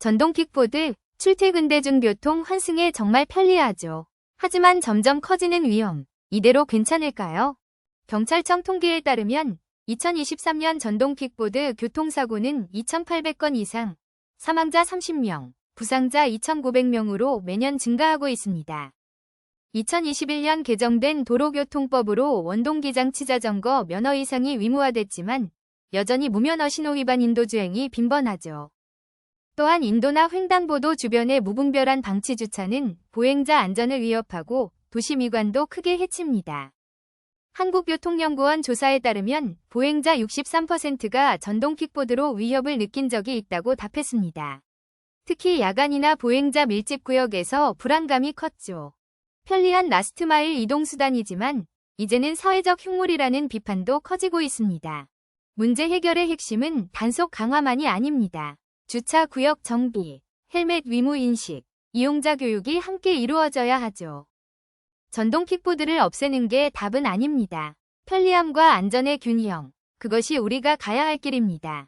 전동 킥보드, 출퇴근 대중 교통 환승에 정말 편리하죠. 하지만 점점 커지는 위험, 이대로 괜찮을까요? 경찰청 통계에 따르면 2023년 전동 킥보드 교통사고는 2,800건 이상, 사망자 30명, 부상자 2,900명으로 매년 증가하고 있습니다. 2021년 개정된 도로교통법으로 원동기장 치 자전거 면허 이상이 의무화됐지만 여전히 무면허 신호 위반 인도주행이 빈번하죠. 또한 인도나 횡단보도 주변의 무분별한 방치 주차는 보행자 안전을 위협하고 도시 미관도 크게 해칩니다. 한국교통연구원 조사에 따르면 보행자 63%가 전동 킥보드로 위협을 느낀 적이 있다고 답했습니다. 특히 야간이나 보행자 밀집 구역에서 불안감이 컸죠. 편리한 라스트마일 이동수단이지만 이제는 사회적 흉물이라는 비판도 커지고 있습니다. 문제 해결의 핵심은 단속 강화만이 아닙니다. 주차 구역 정비, 헬멧 위무 인식, 이용자 교육이 함께 이루어져야 하죠. 전동 킥보드를 없애는 게 답은 아닙니다. 편리함과 안전의 균형, 그것이 우리가 가야 할 길입니다.